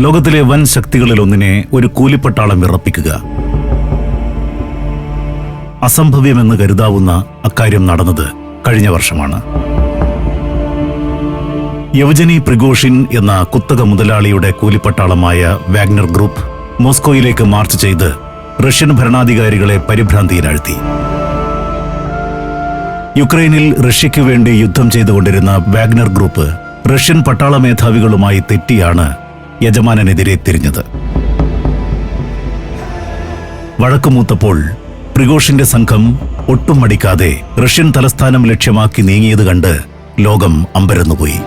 ലോകത്തിലെ വൻ ശക്തികളിൽ ഒന്നിനെ ഒരു കൂലിപ്പട്ടാളം വിറപ്പിക്കുക. അസംഭവ്യമെന്ന് കരുതാവുന്ന അക്കാര്യം നടന്നത് കഴിഞ്ഞ വർഷമാണ്. യവജനി പ്രിഗോഷിൻ എന്ന കുത്തക മുതലാളിയുടെ കൂലിപ്പട്ടാളമായ വാഗ്നർ ഗ്രൂപ്പ് മോസ്കോയിലേക്ക് മാർച്ച് ചെയ്ത് റഷ്യൻ ഭരണാധികാരികളെ പരിഭ്രാന്തിയിലാഴ്ത്തി. യുക്രൈനിൽ റഷ്യയ്ക്ക് വേണ്ടി യുദ്ധം ചെയ്തുകൊണ്ടിരുന്ന വാഗ്നർ ഗ്രൂപ്പ് റഷ്യൻ പട്ടാള മേധാവികളുമായി തെറ്റിയാണ് യജമാനനെതിരെ തിരിഞ്ഞത്. വഴക്കുമൂത്തപ്പോൾ പ്രിഗോഷിന്റെ സംഘം ഒട്ടും മടിക്കാതെ റഷ്യൻ തലസ്ഥാനം ലക്ഷ്യമാക്കി നീങ്ങിയത് കണ്ട് ലോകം അമ്പരന്നുപോയി.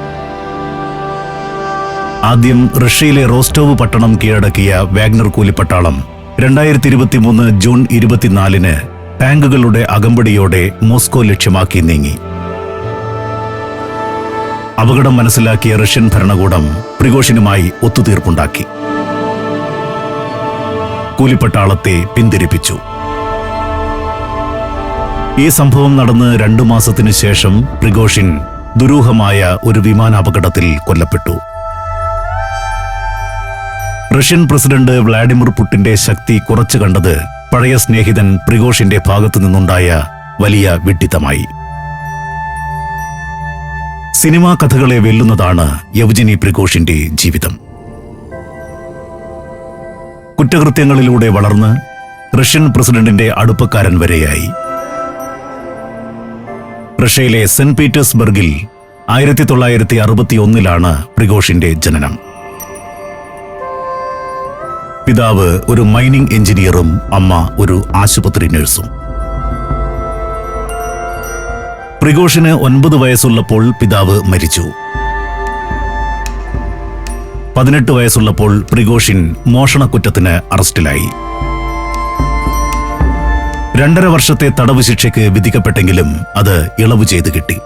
ആദ്യം റഷ്യയിലെ റോസ്റ്റോവ് പട്ടണം കീഴടക്കിയ വാഗ്നർ കൂലിപ്പട്ടാളം രണ്ടായിരത്തി ഇരുപത്തിമൂന്ന് ജൂൺ ഇരുപത്തിനാലിന് ടാങ്കുകളുടെ അകമ്പടിയോടെ മോസ്കോ ലക്ഷ്യമാക്കി നീങ്ങി. അപകടം മനസ്സിലാക്കിയ റഷ്യൻ ഭരണകൂടം പ്രിഗോഷിനുമായി ഒത്തുതീർപ്പുണ്ടാക്കി. കൂലിപ്പട്ടാളത്തെ പിന്തിരിപ്പിച്ചു. ഈ സംഭവം നടന്ന് രണ്ടു മാസത്തിനു ശേഷം പ്രിഗോഷിൻ ദുരൂഹമായ ഒരു വിമാനാപകടത്തിൽ കൊല്ലപ്പെട്ടു. റഷ്യൻ പ്രസിഡന്റ് വ്ളാഡിമിർ പുട്ടിന്റെ ശക്തി കുറച്ചു കണ്ടത് പഴയ സ്നേഹിതൻ പ്രിഗോഷിന്റെ ഭാഗത്തു നിന്നുണ്ടായ വലിയ വിഡ്ഢിത്തമായി. സിനിമാ കഥകളെ വെല്ലുന്നതാണ് യവജിനി പ്രിഗോഷിന്റെ ജീവിതം. കുറ്റകൃത്യങ്ങളിലൂടെ വളർന്ന് റഷ്യൻ പ്രസിഡന്റിന്റെ അടുപ്പക്കാരൻ വരെയായി. റഷ്യയിലെ സെന്റ് പീറ്റേഴ്സ്ബർഗിൽ ആയിരത്തി തൊള്ളായിരത്തി അറുപത്തിയൊന്നിലാണ് പ്രിഗോഷിന്റെ ജനനം. പിതാവ് ഒരു മൈനിംഗ് എഞ്ചിനീയറും അമ്മ ഒരു ആശുപത്രി നഴ്സും. പ്രിഗോഷിന് ഒൻപത് വയസ്സുള്ളപ്പോൾ പിതാവ് മരിച്ചു. പതിനെട്ട് വയസ്സുള്ളപ്പോൾ പ്രിഗോഷിൻ മോഷണക്കുറ്റത്തിന് അറസ്റ്റിലായി. രണ്ടര വർഷത്തെ തടവ് ശിക്ഷയ്ക്ക് വിധിക്കപ്പെട്ടെങ്കിലും അത് ഇളവ് ചെയ്ത് കിട്ടി.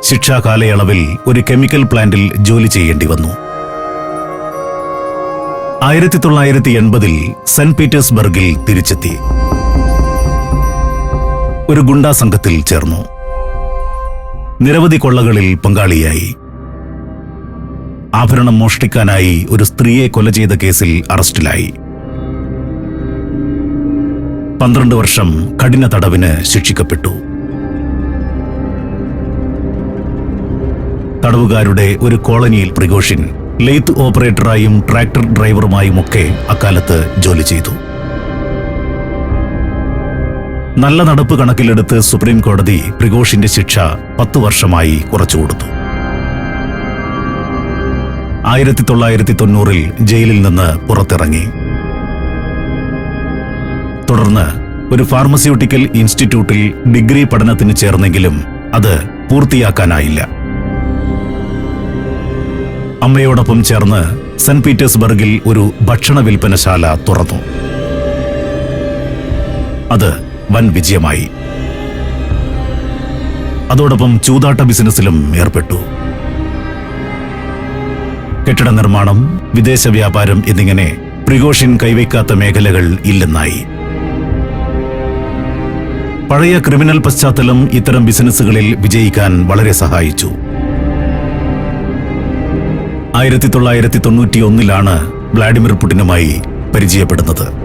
ശിക്ഷാ കാലയളവിൽ ഒരു കെമിക്കൽ പ്ലാന്റിൽ ജോലി ചെയ്യേണ്ടി വന്നു. ആയിരത്തി തൊള്ളായിരത്തി എൺപതിൽ സെന്റ് പീറ്റേഴ്സ്ബർഗിൽ തിരിച്ചെത്തി. ഒരു ഗുണ്ടാ സംഘത്തിൽ ചേർന്നു. നിരവധി കൊള്ളകളിൽ പങ്കാളിയായി. ആഭരണം മോഷ്ടിക്കാനായി ഒരു സ്ത്രീയെ കൊല ചെയ്ത കേസിൽ അറസ്റ്റിലായി. പന്ത്രണ്ട് വർഷം കഠിന തടവിന് ശിക്ഷിക്കപ്പെട്ടു. തടവുകാരുടെ ഒരു കോളനിയിൽ പ്രിഗോഷിൻ ലെയ്ത്ത് ഓപ്പറേറ്ററായും ട്രാക്ടർ ഡ്രൈവറുമായും ഒക്കെ അക്കാലത്ത് ജോലി ചെയ്തു. നല്ല നടപ്പ് കണക്കിലെടുത്ത് സുപ്രീം കോടതി പ്രിഗോഷിന്റെ ശിക്ഷ പത്തു വർഷമായി കുറച്ചു കൊടുത്തു. ആയിരത്തി തൊള്ളായിരത്തി തൊണ്ണൂറിൽ ജയിലിൽ നിന്ന് പുറത്തിറങ്ങി. തുടർന്ന് ഒരു ഫാർമസ്യൂട്ടിക്കൽ ഇൻസ്റ്റിറ്റ്യൂട്ടിൽ ഡിഗ്രി പഠനത്തിന് ചേർന്നെങ്കിലും അത് പൂർത്തിയാക്കാനായില്ല. അമ്മയോടൊപ്പം ചേർന്ന് സെന്റ് പീറ്റേഴ്സ്ബർഗിൽ ഒരു ഭക്ഷണ വിൽപ്പനശാല തുറന്നു. അത് വൻ വിജയമായി. അതോടൊപ്പം ചൂതാട്ട ബിസിനസ്സിലും ഏർപ്പെട്ടു. കെട്ടിട നിർമ്മാണം വിദേശ വ്യാപാരം എന്നിങ്ങനെ പ്രിഗോഷിൻ കൈവയ്ക്കാത്ത മേഖലകൾ ഇല്ലെന്നായി. പഴയ ക്രിമിനൽ പശ്ചാത്തലം ഇത്തരം ബിസിനസ്സുകളിൽ വിജയിക്കാൻ വളരെ സഹായിച്ചു. ആയിരത്തി തൊള്ളായിരത്തി തൊണ്ണൂറ്റി ഒന്നിലാണ് വ്ളാഡിമിർ പുടിനുമായി പരിചയപ്പെടുന്നത്.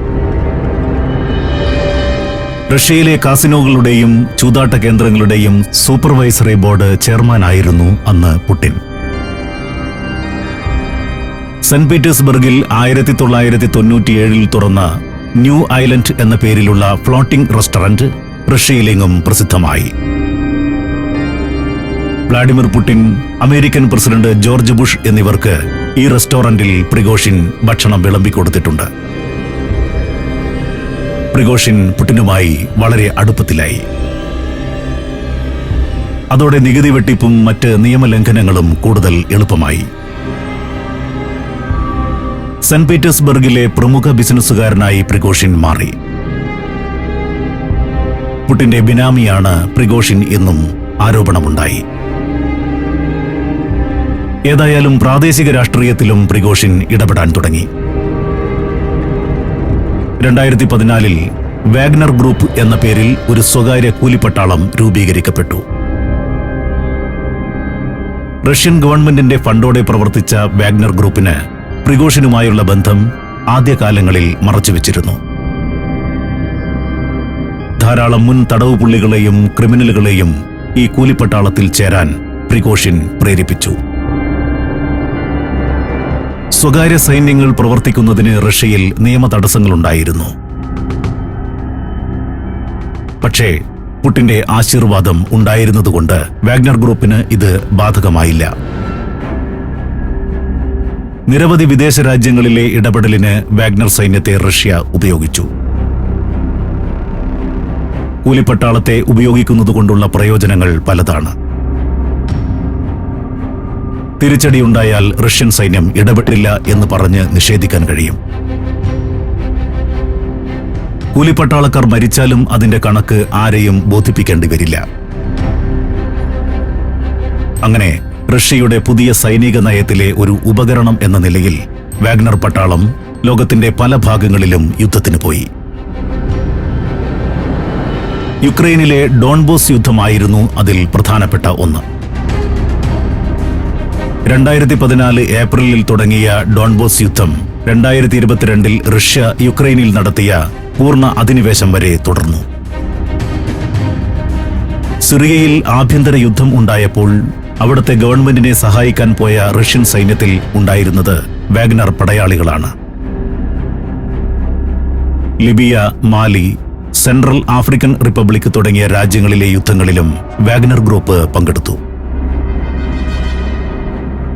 റഷ്യയിലെ കാസിനോകളുടെയും ചൂതാട്ട കേന്ദ്രങ്ങളുടെയും സൂപ്പർവൈസറി ബോർഡ് ചെയർമാനായിരുന്നു അന്ന് പുടിൻ. സെന്റ് പീറ്റേഴ്സ്ബർഗിൽ ആയിരത്തി തൊള്ളായിരത്തി തൊണ്ണൂറ്റിയേഴിൽ തുറന്ന ന്യൂ ഐലൻഡ് എന്ന പേരിലുള്ള ഫ്ലോട്ടിംഗ് റെസ്റ്റോറന്റ് റഷ്യയിലെങ്ങും പ്രസിദ്ധമായി. Vladimir Putin American president George Bush എന്നിവർക്ക് ഈ റെസ്റ്റോറന്റിൽ പ്രിഗോഷിൻ ഭക്ഷണം വിളമ്പിക്കൊടുത്തിട്ടുണ്ട്. പ്രിഗോഷിൻ പുട്ടിനുമായി വളരെ അടുപ്പത്തിലായി. അതോടെ നികുതി വെട്ടിപ്പും മറ്റ് നിയമലംഘനങ്ങളും കൂടുതൽ എളുപ്പമായി. സെന്റ് പീറ്റേഴ്സ്ബർഗിലെ പ്രമുഖ ബിസിനസ്സുകാരനായി പ്രിഗോഷിൻ മാറി. പുട്ടിന്റെ ബിനാമിയാണ് പ്രിഗോഷിൻ എന്നും ആരോപണമുണ്ടായി. ഏതായാലും പ്രാദേശിക രാഷ്ട്രീയത്തിലും പ്രിഗോഷിൻ ഇടപെടാൻ തുടങ്ങി. രണ്ടായിരത്തി പതിനാലിൽ വാഗ്നർ ഗ്രൂപ്പ് എന്ന പേരിൽ ഒരു സ്വകാര്യ കൂലിപ്പട്ടാളം രൂപീകരിക്കപ്പെട്ടു. റഷ്യൻ ഗവൺമെന്റിന്റെ ഫണ്ടോടെ പ്രവർത്തിച്ച വാഗ്നർ ഗ്രൂപ്പിന് പ്രിഗോഷിനുമായുള്ള ബന്ധം ആദ്യകാലങ്ങളിൽ മറച്ചുവെച്ചിരുന്നു. ധാരാളം മുൻ തടവ് പുള്ളികളെയും ക്രിമിനലുകളെയും ഈ കൂലിപ്പട്ടാളത്തിൽ ചേരാൻ പ്രിഗോഷിൻ പ്രേരിപ്പിച്ചു. സ്വകാര്യ സൈന്യങ്ങൾ പ്രവർത്തിക്കുന്നതിന് റഷ്യയിൽ നിയമ തടസ്സങ്ങളുണ്ടായിരുന്നു. പക്ഷേ പുട്ടിന്റെ ആശീർവാദം ഉണ്ടായിരുന്നതുകൊണ്ട് വാഗ്നർ ഗ്രൂപ്പിന് ഇത് ബാധകമായില്ല. നിരവധി വിദേശ രാജ്യങ്ങളിലെ ഇടപെടലിന് വാഗ്നർ സൈന്യത്തെ റഷ്യ ഉപയോഗിച്ചു. കൂലിപ്പട്ടാളത്തെ ഉപയോഗിക്കുന്നതുകൊണ്ടുള്ള പ്രയോജനങ്ങൾ പലതാണ്. തിരിച്ചടിയുണ്ടായാൽ റഷ്യൻ സൈന്യം ഇടപെട്ടില്ല എന്ന് പറഞ്ഞ് നിഷേധിക്കാൻ കഴിയും. കൂലിപ്പട്ടാളക്കാർ മരിച്ചാലും അതിന്റെ കണക്ക് ആരെയും ബോധിപ്പിക്കേണ്ടി വരില്ല. അങ്ങനെ റഷ്യയുടെ പുതിയ സൈനിക നയത്തിലെ ഒരു ഉപകരണം എന്ന നിലയിൽ വാഗ്നർ പട്ടാളം ലോകത്തിന്റെ പല ഭാഗങ്ങളിലും യുദ്ധത്തിന് പോയി. യുക്രൈനിലെ ഡോൺബോസ് യുദ്ധമായിരുന്നു അതിൽ പ്രധാനപ്പെട്ട ഒന്ന്. രണ്ടായിരത്തി പതിനാല് ഏപ്രിലിൽ തുടങ്ങിയ ഡോൺബോസ് യുദ്ധം രണ്ടായിരത്തി ഇരുപത്തിരണ്ടിൽ റഷ്യ യുക്രൈനിൽ നടത്തിയ പൂർണ അധിനിവേശം വരെ തുടർന്നു. സിറിയയിൽ ആഭ്യന്തര യുദ്ധം ഉണ്ടായപ്പോൾ അവിടുത്തെ ഗവൺമെന്റിനെ സഹായിക്കാൻ പോയ റഷ്യൻ സൈന്യത്തിൽ ഉണ്ടായിരുന്നത് Wagner പടയാളികളാണ്. Libya Mali Central African Republic തുടങ്ങിയ രാജ്യങ്ങളിലെ യുദ്ധങ്ങളിലും വാഗ്നർ ഗ്രൂപ്പ് പങ്കെടുത്തു.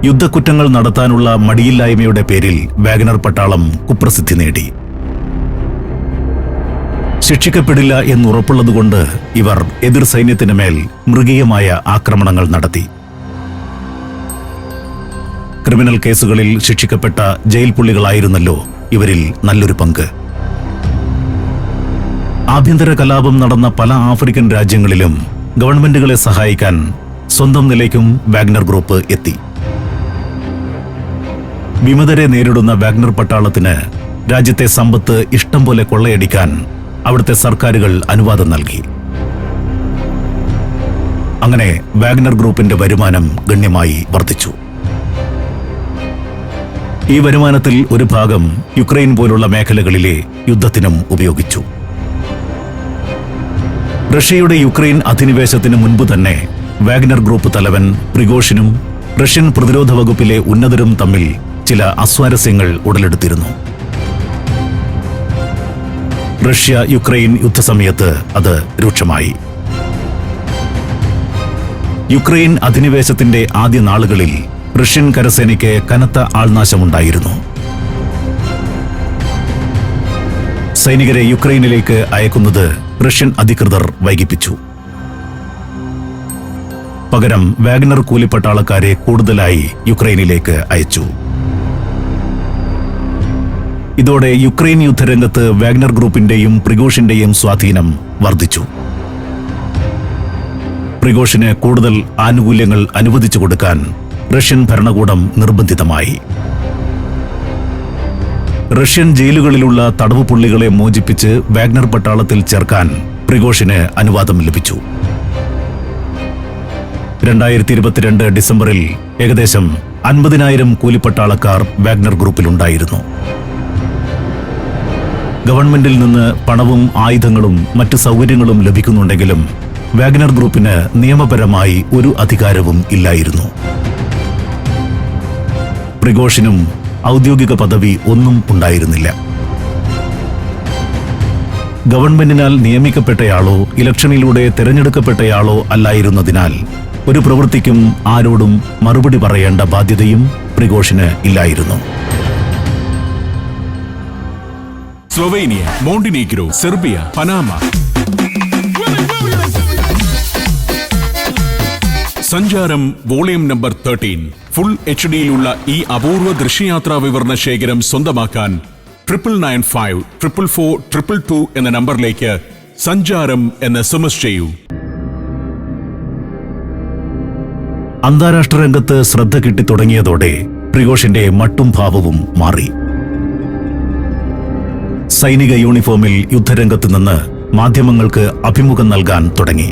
യുദ്ധക്കുറ്റങ്ങൾ നടത്താനുള്ള മടിയില്ലായ്മയുടെ പേരിൽ വാഗ്നർ പട്ടാളം കുപ്രസിദ്ധി നേടി. ശിക്ഷിക്കപ്പെടില്ല എന്നുറപ്പുള്ളതുകൊണ്ട് ഇവർ എതിർ സൈന്യത്തിന് മേൽ മൃഗീയമായ ആക്രമണങ്ങൾ നടത്തി. ക്രിമിനൽ കേസുകളിൽ ശിക്ഷിക്കപ്പെട്ട ജയിൽ പുള്ളികളായിരുന്നല്ലോ ഇവരിൽ നല്ലൊരു പങ്ക്. ആഭ്യന്തര കലാപം നടന്ന പല ആഫ്രിക്കൻ രാജ്യങ്ങളിലും ഗവൺമെന്റുകളെ സഹായിക്കാൻ സ്വന്തം നിലയ്ക്കും വാഗ്നർ ഗ്രൂപ്പ് എത്തി. വിമതരെ നേരിടുന്ന വാഗ്നർ പട്ടാളത്തിന് രാജ്യത്തെ സമ്പത്ത് ഇഷ്ടം പോലെ കൊള്ളയടിക്കാൻ അവിടുത്തെ സർക്കാരുകൾ അനുവാദം നൽകി. അങ്ങനെ വാഗ്നർ ഗ്രൂപ്പിന്റെ വരുമാനം ഗണ്യമായി വർദ്ധിച്ചു. ഈ വരുമാനത്തിൽ ഒരു ഭാഗം യുക്രൈൻ പോലുള്ള മേഖലകളിലെ യുദ്ധത്തിനും ഉപയോഗിച്ചു. റഷ്യയുടെ യുക്രൈൻ അധിനിവേശത്തിന് മുൻപ് തന്നെ വാഗ്നർ ഗ്രൂപ്പ് തലവൻ പ്രിഗോഷിനും റഷ്യൻ പ്രതിരോധ വകുപ്പിലെ ഉന്നതരും തമ്മിൽ ചില അസ്വാരസ്യങ്ങൾ ഉടലെടുത്തിരുന്നു. റഷ്യ യുക്രൈൻ യുദ്ധസമയത്ത് അത് രൂക്ഷമായി. യുക്രൈൻ അധിനിവേശത്തിന്റെ ആദ്യ നാളുകളിൽ റഷ്യൻ കരസേനയ്ക്ക് കനത്ത ആൾനാശമുണ്ടായിരുന്നു. സൈനികരെ യുക്രൈനിലേക്ക് അയക്കുന്നത് റഷ്യൻ അധികൃതർ വൈകിപ്പിച്ചു. പകരം വാഗ്നർ കൂലിപ്പട്ടാളക്കാരെ കൂടുതലായി യുക്രൈനിലേക്ക് അയച്ചു. ഇതോടെ യുക്രൈൻ യുദ്ധരംഗത്ത് വാഗ്നർ ഗ്രൂപ്പിന്റെയും പ്രിഗോഷിന്റെയും സ്വാധീനം വർദ്ധിച്ചു. പ്രിഗോഷിന് കൂടുതൽ ആനുകൂല്യങ്ങൾ അനുവദിച്ചു കൊടുക്കാൻ റഷ്യൻ ഭരണകൂടം നിർബന്ധിതമായി. റഷ്യൻ ജയിലുകളിലുള്ള തടവ് പുള്ളികളെ മോചിപ്പിച്ച് വാഗ്നർ പട്ടാളത്തിൽ ചേർക്കാൻ പ്രിഗോഷിന് അനുവാദം ലഭിച്ചു. രണ്ടായിരത്തി ഇരുപത്തിരണ്ട് ഡിസംബറിൽ ഏകദേശം അൻപതിനായിരം കൂലിപ്പട്ടാളക്കാർ വാഗ്നർ ഗ്രൂപ്പിലുണ്ടായിരുന്നു. ഗവൺമെന്റിൽ നിന്ന് പണവും ആയുധങ്ങളും മറ്റ് സൗകര്യങ്ങളും ലഭിക്കുന്നുണ്ടെങ്കിലും വാഗ്നർ ഗ്രൂപ്പിന് നിയമപരമായി ഒരു അധികാരവും ഇല്ലായിരുന്നു. പ്രിഗോഷിനും ഔദ്യോഗിക പദവി ഒന്നും ഉണ്ടായിരുന്നില്ല. ഗവൺമെന്റിനാൽ നിയമിക്കപ്പെട്ടയാളോ ഇലക്ഷനിലൂടെ തെരഞ്ഞെടുക്കപ്പെട്ടയാളോ അല്ലായിരുന്നതിനാൽ ഒരു പ്രവൃത്തിക്കും ആരോടും മറുപടി പറയേണ്ട ബാധ്യതയും പ്രിഗോഷിന് ഇല്ലായിരുന്നു. Slovenia Montenegro Serbia Panama. സഞ്ചാരം volume number thirteen. Full H ഡിയിലുള്ള ഈ അപൂർവ ദൃശ്യയാത്രാ വിവരണ ശേഖരം സ്വന്തമാക്കാൻ triple nine five triple four triple two എന്ന നമ്പറിലേക്ക് സഞ്ചാരം എന്ന് എസ് ചെയ്യൂ. അന്താരാഷ്ട്ര രംഗത്ത് ശ്രദ്ധ കിട്ടിത്തുടങ്ങിയതോടെ പ്രിഗോഷിന്റെ മട്ടും ഭാവവും മാറി. സൈനിക യൂണിഫോമിൽ യുദ്ധരംഗത്ത് നിന്ന് മാധ്യമങ്ങൾക്ക് അഭിമുഖം നൽകാൻ തുടങ്ങി.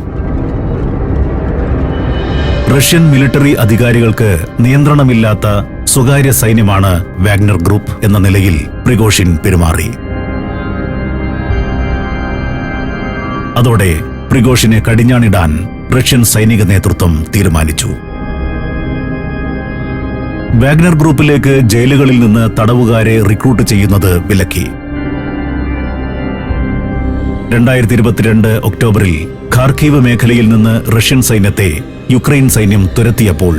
റഷ്യൻ മിലിറ്ററി അധികാരികൾക്ക് നിയന്ത്രണമില്ലാത്ത സ്വകാര്യ സൈന്യമാണ് വാഗ്നർ ഗ്രൂപ്പ് എന്ന നിലയിൽ പ്രിഗോഷിൻ പെരുമാറി. അതോടെ പ്രിഗോഷിനെ കടിഞ്ഞാണിടാൻ റഷ്യൻ സൈനിക നേതൃത്വം തീരുമാനിച്ചു. വാഗ്നർ ഗ്രൂപ്പിലേക്ക് ജയിലുകളിൽ നിന്ന് തടവുകാരെ റിക്രൂട്ട് ചെയ്യുന്നത് വിലക്കി. രണ്ടായിരത്തി ഇരുപത്തിരണ്ട് ഒക്ടോബറിൽ ഖാർക്കീവ് മേഖലയിൽ നിന്ന് റഷ്യൻ സൈന്യത്തെ യുക്രൈൻ സൈന്യം തുരത്തിയപ്പോൾ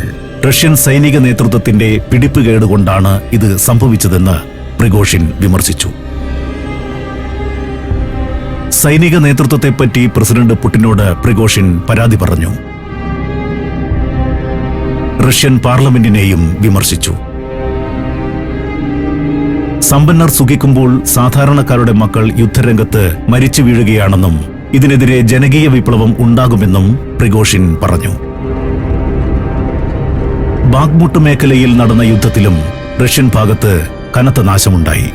റഷ്യൻ സൈനിക നേതൃത്വത്തിന്റെ പിടിപ്പുകേടുകൊണ്ടാണ് ഇത് സംഭവിച്ചതെന്ന് പ്രിഗോഷിൻ വിമർശിച്ചു. സൈനിക നേതൃത്വത്തെപ്പറ്റി പ്രസിഡന്റ് പുടിനോട് പ്രിഗോഷിൻ പരാതി പറഞ്ഞു. റഷ്യൻ പാർലമെന്റിനെയും വിമർശിച്ചു. സമ്പന്നർ സുഖിക്കുമ്പോൾ സാധാരണക്കാരുടെ മക്കൾ യുദ്ധരംഗത്ത് മരിച്ചു വീഴുകയാണെന്നും ഇതിനെതിരെ ജനകീയ വിപ്ലവം ഉണ്ടാകുമെന്നും പ്രിഗോഷിൻ പറഞ്ഞു. ബാഗ്മുട്ട് മേഖലയിൽ നടന്ന യുദ്ധത്തിലും റഷ്യൻ ഭാഗത്ത് കനത്ത നാശമുണ്ടായി.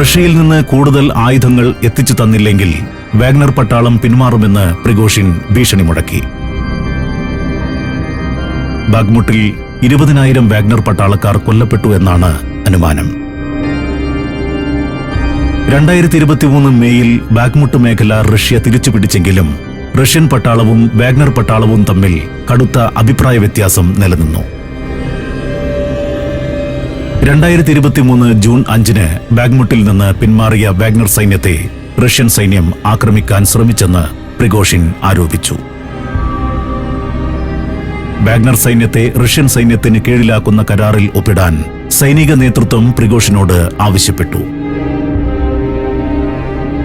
റഷ്യയിൽ നിന്ന് കൂടുതൽ ആയുധങ്ങൾ എത്തിച്ചു തന്നില്ലെങ്കിൽ വാഗ്നർ പട്ടാളം പിന്മാറുമെന്ന് പ്രിഗോഷിൻ ഭീഷണി മുടക്കി ബാഗ്മുട്ടിൽ ഇരുപതിനായിരം വാഗ്നർ പട്ടാളക്കാർ കൊല്ലപ്പെട്ടു എന്നാണ് അനുമാനം. രണ്ടായിരത്തി ഇരുപത്തിമൂന്ന് മേയിൽ ബാഗ്മുട്ട് മേഖല റഷ്യ തിരിച്ചു പിടിച്ചെങ്കിലും റഷ്യൻ പട്ടാളവും വാഗ്നർ പട്ടാളവും തമ്മിൽ കടുത്ത അഭിപ്രായ വ്യത്യാസം നിലനിന്നു. രണ്ടായിരത്തി ഇരുപത്തിമൂന്ന് ജൂൺ അഞ്ചിന് ബാഗ്മുട്ടിൽ നിന്ന് പിന്മാറിയ വാഗ്നർ സൈന്യത്തെ റഷ്യൻ സൈന്യം ആക്രമിക്കാൻ ശ്രമിച്ചെന്ന് പ്രിഗോഷിൻ ആരോപിച്ചു. വാഗ്നർ സൈന്യത്തെ റഷ്യൻ സൈന്യത്തിന് കീഴിലാക്കുന്ന കരാറിൽ ഒപ്പിടാൻ സൈനിക നേതൃത്വം പ്രിഗോഷിനോട് ആവശ്യപ്പെട്ടു.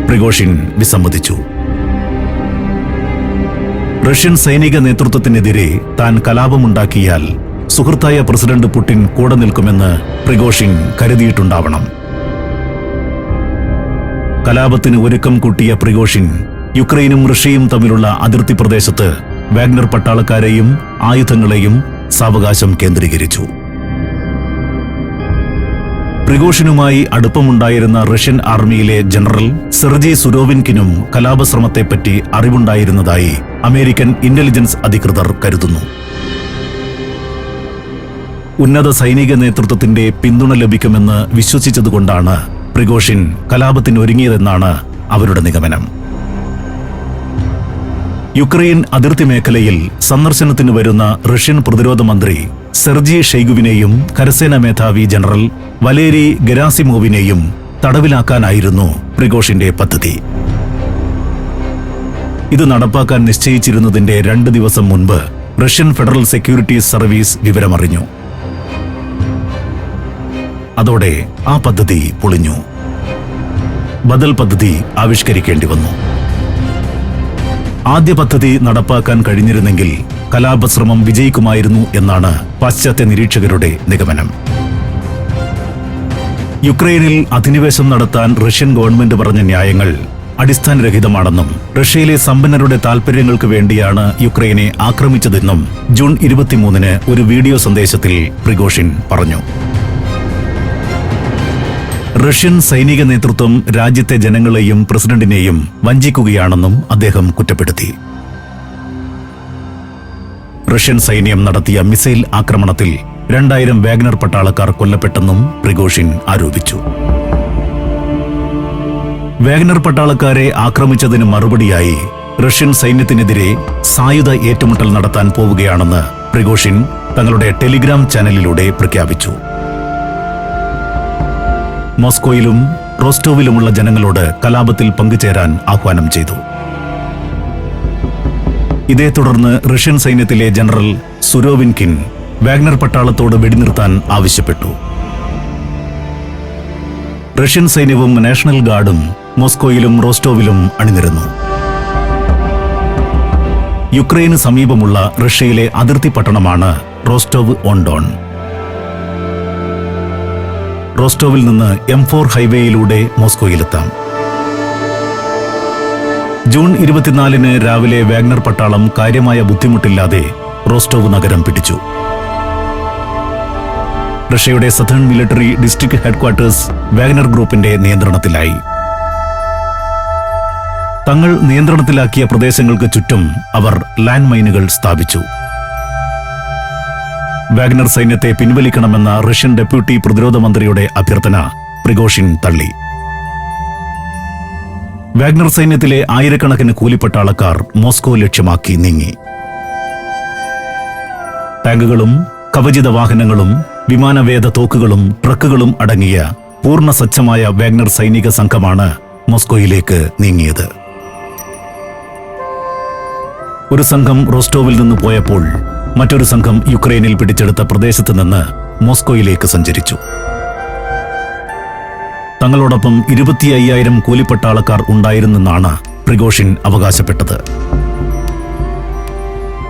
പ്രിഗോഷിൻ വിസമ്മതിച്ചു. റഷ്യൻ സൈനിക നേതൃത്വത്തിനെതിരെ താൻ കലാപമുണ്ടാക്കിയാൽ സുഹൃത്തായ പ്രസിഡന്റ് പുടിൻ കൂടെ നിൽക്കുമെന്ന് പ്രിഗോഷിൻ കരുതിയിട്ടുണ്ടാവണം. കലാപത്തിന് ഒരുക്കം കൂട്ടിയ പ്രിഗോഷിൻ യുക്രൈനും റഷ്യയും തമ്മിലുള്ള അതിർത്തി പ്രദേശത്ത് വാഗ്നർ പട്ടാളക്കാരെയും ആയുധങ്ങളെയും സാവകാശം കേന്ദ്രീകരിച്ചു. പ്രിഗോഷിനുമായി അടുപ്പമുണ്ടായിരുന്ന റഷ്യൻ ആർമിയിലെ ജനറൽ സെർജി സുരോവിൻകിനും കലാപശ്രമത്തെപ്പറ്റി അറിവുണ്ടായിരുന്നതായി അമേരിക്കൻ ഇന്റലിജൻസ് അധികൃതർ കരുതുന്നു. ഉന്നത സൈനിക നേതൃത്വത്തിന്റെ പിന്തുണ ലഭിക്കുമെന്ന് വിശ്വസിച്ചതുകൊണ്ടാണ് പ്രിഗോഷിൻ കലാപത്തിനൊരുങ്ങിയതെന്നാണ് അവരുടെ നിഗമനം. യുക്രൈൻ അതിർത്തി മേഖലയിൽ സന്ദർശനത്തിന് വരുന്ന റഷ്യൻ പ്രതിരോധ മന്ത്രി സെർജി ഷെയ്ഗുവിനെയും കരസേനാ മേധാവി ജനറൽ വലേരി ഗരാസിമോവിനെയും തടവിലാക്കാനായിരുന്നു പ്രിഗോഷിന്റെ പദ്ധതി. ഇത് നടപ്പാക്കാൻ നിശ്ചയിച്ചിരുന്നതിന്റെ രണ്ട് ദിവസം മുൻപ് റഷ്യൻ ഫെഡറൽ സെക്യൂരിറ്റി സർവീസ് വിവരമറിഞ്ഞു. അതോടെ ആ പദ്ധതി പൊളിഞ്ഞു. ബദൽ പദ്ധതി ആവിഷ്കരിക്കേണ്ടി വന്നു. ആദ്യ പദ്ധതി നടപ്പാക്കാൻ കഴിഞ്ഞിരുന്നെങ്കിൽ കലാപശ്രമം വിജയിക്കുമായിരുന്നു എന്നാണ് പാശ്ചാത്യ നിരീക്ഷകരുടെ നിഗമനം. യുക്രൈനിൽ അധിനിവേശം നടത്താൻ റഷ്യൻ ഗവൺമെന്റ് പറഞ്ഞ ന്യായങ്ങൾ അടിസ്ഥാനരഹിതമാണെന്നും റഷ്യയിലെ സമ്പന്നരുടെ താൽപര്യങ്ങൾക്ക് വേണ്ടിയാണ് യുക്രൈനെ ആക്രമിച്ചതെന്നും ജൂൺ ഇരുപത്തിമൂന്നിന് ഒരു വീഡിയോ സന്ദേശത്തിൽ പ്രിഗോഷിൻ പറഞ്ഞു. റഷ്യൻ സൈനിക നേതൃത്വം രാജ്യത്തെ ജനങ്ങളെയും പ്രസിഡന്റിനെയും വഞ്ചിക്കുകയാണെന്നും അദ്ദേഹം കുറ്റപ്പെടുത്തി. റഷ്യൻ സൈന്യം നടത്തിയ മിസൈൽ ആക്രമണത്തിൽ രണ്ടായിരം വാഗ്നർ പട്ടാളക്കാർ കൊല്ലപ്പെട്ടെന്നും പ്രിഗോഷിൻ ആരോപിച്ചു. വാഗ്നർ പട്ടാളക്കാരെ ആക്രമിച്ചതിന് മറുപടിയായി റഷ്യൻ സൈന്യത്തിനെതിരെ സായുധ ഏറ്റുമുട്ടൽ നടത്താൻ പോവുകയാണെന്ന് പ്രിഗോഷിൻ തങ്ങളുടെ ടെലിഗ്രാം ചാനലിലൂടെ പ്രഖ്യാപിച്ചു. മോസ്കോയിലും റോസ്റ്റോവിലുമുള്ള ജനങ്ങളോട് കലാപത്തിൽ പങ്കുചേരാൻ ആഹ്വാനം ചെയ്തു. ഇതേ തുടർന്ന് റഷ്യൻ സൈന്യത്തിലെ ജനറൽ സുരോവിൻകിൻ വാഗ്നർ പട്ടാളത്തോട് വെടിനിർത്താൻ ആവശ്യപ്പെട്ടു. റഷ്യൻ സൈന്യവും നാഷണൽ ഗാർഡും മോസ്കോയിലും റോസ്റ്റോവിലും അണിനിരന്നു. യുക്രൈന് സമീപമുള്ള റഷ്യയിലെ അതിർത്തി പട്ടണമാണ് റോസ്റ്റോവ് ഓൺ ഡോൺ. റോസ്റ്റോവിൽ നിന്ന് എം ഫോർ ഹൈവേയിലൂടെ മോസ്കോയിലെത്താം. ജൂൺ ഇരുപത്തിനാലിന് രാവിലെ വാഗ്നർ പട്ടാളം കാര്യമായ ബുദ്ധിമുട്ടില്ലാതെ റോസ്റ്റോവ് നഗരം പിടിച്ചു. റഷ്യയുടെ southern military district headquarters Wagner ഗ്രൂപ്പിന്റെ നിയന്ത്രണത്തിലായി. തങ്ങൾ നിയന്ത്രണത്തിലാക്കിയ പ്രദേശങ്ങൾക്ക് ചുറ്റും അവർ ലാൻഡ് മൈനുകൾ സ്ഥാപിച്ചു. വാഗ്നർ സൈന്യത്തെ പിൻവലിക്കണമെന്ന റഷ്യൻ ഡെപ്യൂട്ടി പ്രതിരോധ മന്ത്രിയുടെ അഭ്യർത്ഥന പ്രിഗോഷിൻ തള്ളി. വാഗ്നർ സൈന്യത്തിലെ ആയിരക്കണക്കിന് കൂലിപ്പട്ടാളക്കാർ മോസ്കോ ലക്ഷ്യമാക്കി നീങ്ങി. ടാങ്കുകളും കവചിത വാഹനങ്ങളും വിമാനവേദ തോക്കുകളും ട്രക്കുകളും അടങ്ങിയ പൂർണ സജ്ജമായ വാഗ്നർ സൈനിക സംഘമാണ് മോസ്കോയിലേക്ക് നീങ്ങിയത്. ഒരു സംഘം റോസ്റ്റോവിൽ നിന്ന് പോയപ്പോൾ മറ്റൊരു സംഘം യുക്രൈനിൽ പിടിച്ചെടുത്ത പ്രദേശത്ത് നിന്ന് മോസ്കോയിലേക്ക് സഞ്ചരിച്ചു. തങ്ങളോടൊപ്പം ഇരുപത്തി അയ്യായിരം കൂലിപ്പട്ടാളക്കാർ ഉണ്ടായിരുന്നെന്നാണ് പ്രിഗോഷിൻ അവകാശപ്പെട്ടത്.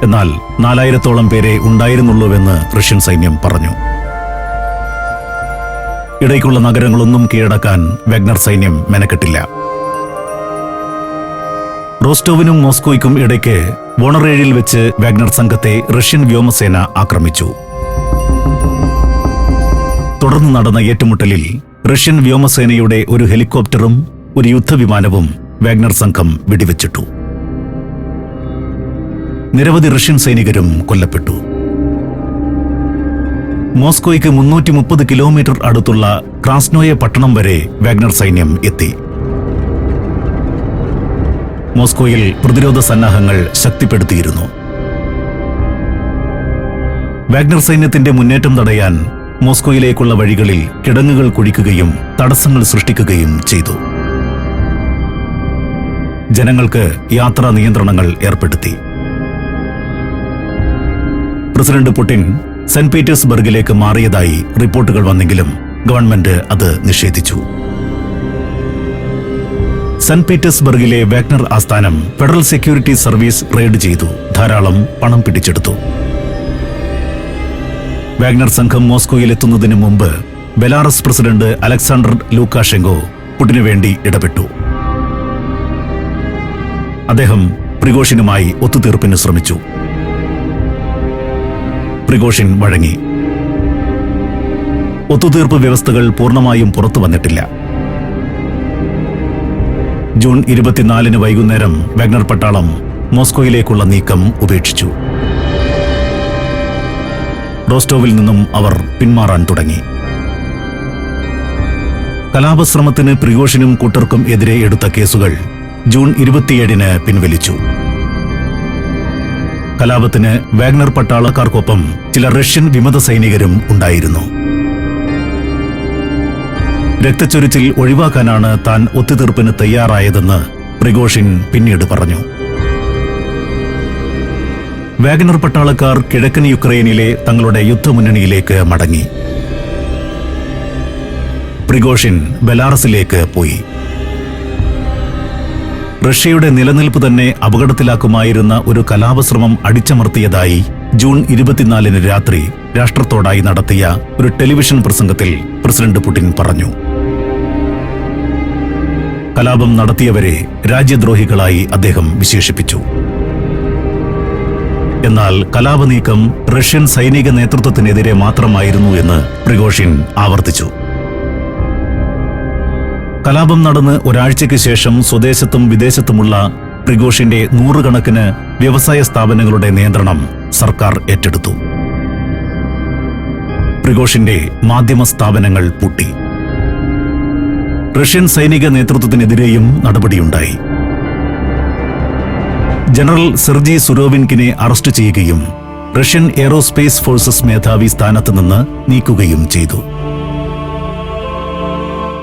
എന്നാൽ നാലായിരത്തോളം പേരെ ഉണ്ടായിരുന്നുള്ളൂവെന്ന് റഷ്യൻ സൈന്യം പറഞ്ഞു. ഇടയ്ക്കുള്ള നഗരങ്ങളൊന്നും കീഴടക്കാൻ വെഗ്നർ സൈന്യം മെനക്കെട്ടില്ല. റോസ്റ്റോവിനും മോസ്കോയ്ക്കും ഇടയ്ക്ക് വോണറേഴിൽ വെച്ച് വാഗ്നർ സംഘത്തെ റഷ്യൻ വ്യോമസേന ആക്രമിച്ചു. തുടർന്ന് നടന്ന ഏറ്റുമുട്ടലിൽ റഷ്യൻ വ്യോമസേനയുടെ ഒരു ഹെലികോപ്റ്ററും ഒരു യുദ്ധവിമാനവും വാഗ്നർ സംഘം വെടിവെച്ചിട്ടു. നിരവധി റഷ്യൻ സൈനികരും കൊല്ലപ്പെട്ടു. മോസ്കോയ്ക്ക് മുന്നൂറ്റി മുപ്പത് കിലോമീറ്റർ അടുത്തുള്ള ക്രാസ്നോയ പട്ടണം വരെ വാഗ്നർ സൈന്യം എത്തി. മോസ്കോയിൽ പ്രതിരോധ സന്നാഹങ്ങൾ ശക്തിപ്പെടുത്തിയിരുന്നു. വാഗ്നർ സൈന്യത്തിന്റെ മുന്നേറ്റം തടയാൻ മോസ്കോയിലേക്കുള്ള വഴികളിൽ കിടങ്ങുകൾ കുഴിക്കുകയും തടസ്സങ്ങൾ സൃഷ്ടിക്കുകയും ചെയ്തു. ജനങ്ങൾക്ക് യാത്രാ നിയന്ത്രണങ്ങൾ ഏർപ്പെടുത്തി. പ്രസിഡന്റ് പുടിൻ സെന്റ് പീറ്റേഴ്സ്ബർഗിലേക്ക് മാറിയതായി റിപ്പോർട്ടുകൾ വന്നെങ്കിലും ഗവൺമെന്റ് അത് നിഷേധിച്ചു. സെന്റ് പീറ്റേഴ്സ്ബർഗിലെ വാഗ്നർ ആസ്ഥാനം ഫെഡറൽ സെക്യൂരിറ്റി സർവീസ് റെയ്ഡ് ചെയ്തു. ധാരാളം പണം പിടിച്ചെടുത്തു. വാഗ്നർ സംഘം മോസ്കോയിൽ എത്തുന്നതിന് മുമ്പ് ബെലാറസ് പ്രസിഡന്റ് അലക്സാണ്ടർ ലൂക്കാഷെങ്കോ പുടിനു വേണ്ടി ഇടപെട്ടു. അദ്ദേഹം പ്രിഗോഷിനുമായി ഒത്തുതീർപ്പിന് ശ്രമിച്ചു. പ്രിഗോഷിൻ വഴങ്ങി. ഒത്തുതീർപ്പ് വ്യവസ്ഥകൾ പൂർണമായും പുറത്തു വന്നിട്ടില്ല. ജൂൺ ഇരുപത്തിനാലിന് വൈകുന്നേരം വെഗ്നർ പട്ടാളം മോസ്കോയിലേക്കുള്ള നീക്കം ഉപേക്ഷിച്ചു. റോസ്റ്റോവിൽ നിന്നും അവർ പിന്മാറാൻ തുടങ്ങി. കലാപശ്രമത്തിന് പ്രിയോഷിനും കൂട്ടർക്കും എതിരെ എടുത്ത കേസുകൾ ജൂൺ ഇരുപത്തിയേഴിന് പിൻവലിച്ചു. കലാപത്തിന് വാഗ്നർ പട്ടാളക്കാർക്കൊപ്പം ചില റഷ്യൻ വിമത സൈനികരും ഉണ്ടായിരുന്നു. രക്തച്ചൊരിച്ചിൽ ഒഴിവാക്കാനാണ് താൻ ഒത്തുതീർപ്പിന് തയ്യാറായതെന്ന് പ്രിഗോഷിൻ പിന്നീട് പറഞ്ഞു. വാഗനർ പട്ടാളക്കാർ കിഴക്കൻ യുക്രൈനിലെ തങ്ങളുടെ യുദ്ധമുന്നണിയിലേക്ക് മടങ്ങി. പ്രിഗോഷിൻ ബെലാറസിലേക്ക് പോയി. റഷ്യയുടെ നിലനിൽപ്പ് തന്നെ അപകടത്തിലാക്കുമായിരുന്ന ഒരു കലാപശ്രമം അടിച്ചമർത്തിയതായി ജൂൺ ഇരുപത്തിനാലിന് രാത്രി രാഷ്ട്രത്തോടായി നടത്തിയ ഒരു ടെലിവിഷൻ പ്രസംഗത്തിൽ പ്രസിഡന്റ് പുടിൻ പറഞ്ഞു. കലാപം നടത്തിയവരെ രാജ്യദ്രോഹികളായി അദ്ദേഹം വിശേഷിപ്പിച്ചു. എന്നാൽ കലാപനീക്കം റഷ്യൻ സൈനിക നേതൃത്വത്തിനെതിരെ മാത്രമായിരുന്നു എന്ന് പ്രിഗോഷിൻ ആവർത്തിച്ചു. കലാപം നടന്ന് ഒരാഴ്ചയ്ക്ക് ശേഷം സ്വദേശത്തും വിദേശത്തുമുള്ള പ്രിഗോഷിന്റെ നൂറുകണക്കിന് വ്യവസായ സ്ഥാപനങ്ങളുടെ നിയന്ത്രണം സർക്കാർ ഏറ്റെടുത്തു. പ്രിഗോഷിന്റെ മാധ്യമ സ്ഥാപനങ്ങൾ പൂട്ടി. റഷ്യൻ സൈനിക നേതൃത്വത്തിനെതിരെയും നടപടിയുണ്ടായി. ജനറൽ സെർജി സുരോവിൻകിനെ അറസ്റ്റ് ചെയ്യുകയും റഷ്യൻ എയറോസ്പേസ് ഫോഴ്സസ് മേധാവി സ്ഥാനത്ത് നിന്ന് നീക്കുകയും ചെയ്തു.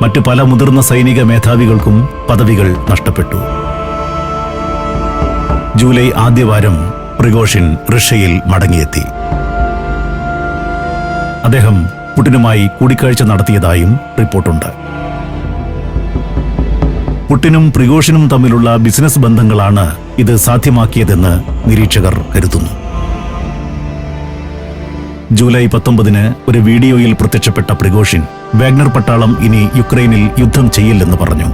മറ്റു പല മുതിർന്ന സൈനിക മേധാവികൾക്കും പദവികൾ നഷ്ടപ്പെട്ടു. ജൂലൈ ആദ്യവാരം പ്രിഗോഷിൻ റഷ്യയിൽ മടങ്ങിയെത്തി. അദ്ദേഹം പുടിനുമായി കൂടിക്കാഴ്ച നടത്തിയതായും റിപ്പോർട്ടുണ്ട്. പുട്ടിനും പ്രിഗോഷിനും തമ്മിലുള്ള ബിസിനസ് ബന്ധങ്ങളാണ് ഇത് സാധ്യമാക്കിയതെന്ന് നിരീക്ഷകർ കരുതുന്നു. ജൂലൈ പത്തൊമ്പതിന് ഒരു വീഡിയോയിൽ പ്രത്യക്ഷപ്പെട്ട പ്രിഗോഷിൻ വാഗ്നർ പട്ടാളം ഇനി യുക്രൈനിൽ യുദ്ധം ചെയ്യില്ലെന്ന് പറഞ്ഞു.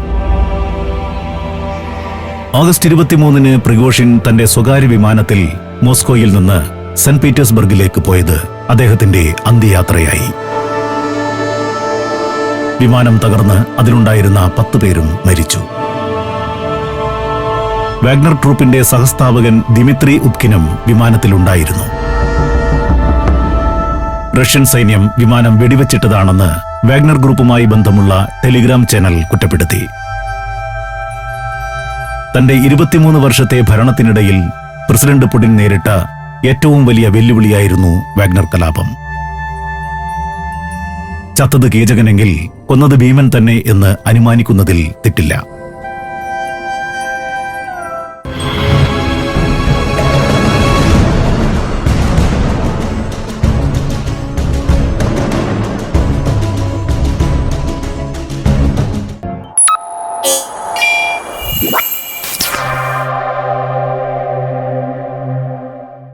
ഓഗസ്റ്റ് ഇരുപത്തിമൂന്നിന് പ്രിഗോഷിൻ തന്റെ സ്വകാര്യ വിമാനത്തിൽ മോസ്കോയിൽ നിന്ന് സെന്റ് പീറ്റേഴ്സ്ബർഗിലേക്ക് പോയത് അദ്ദേഹത്തിന്റെ അന്ത്യയാത്രയായി. വിമാനം തകർന്ന് അതിലുണ്ടായിരുന്ന പത്ത് പേരും മരിച്ചു. വാഗ്നർ ട്രൂപ്പിന്റെ സഹസ്ഥാപകൻ ദിമിത്രി ഉത്കിനും വിമാനത്തിലുണ്ടായിരുന്നു. റഷ്യൻ സൈന്യം വിമാനം വെടിവെച്ചിട്ടതാണെന്ന് വാഗ്നർ ഗ്രൂപ്പുമായി ബന്ധമുള്ള ടെലിഗ്രാം ചാനൽ കുറ്റപ്പെടുത്തി. തന്റെ ഇരുപത്തിമൂന്ന് വർഷത്തെ ഭരണത്തിനിടയിൽ പ്രസിഡന്റ് പുടിൻ നേരിട്ട ഏറ്റവും വലിയ വെല്ലുവിളിയായിരുന്നു വാഗ്നർ കലാപം. ചത്തത് കീചകനെങ്കിൽ കൊന്നത് ഭീമൻ തന്നെ എന്ന് അനുമാനിക്കുന്നതിൽ തെറ്റില്ല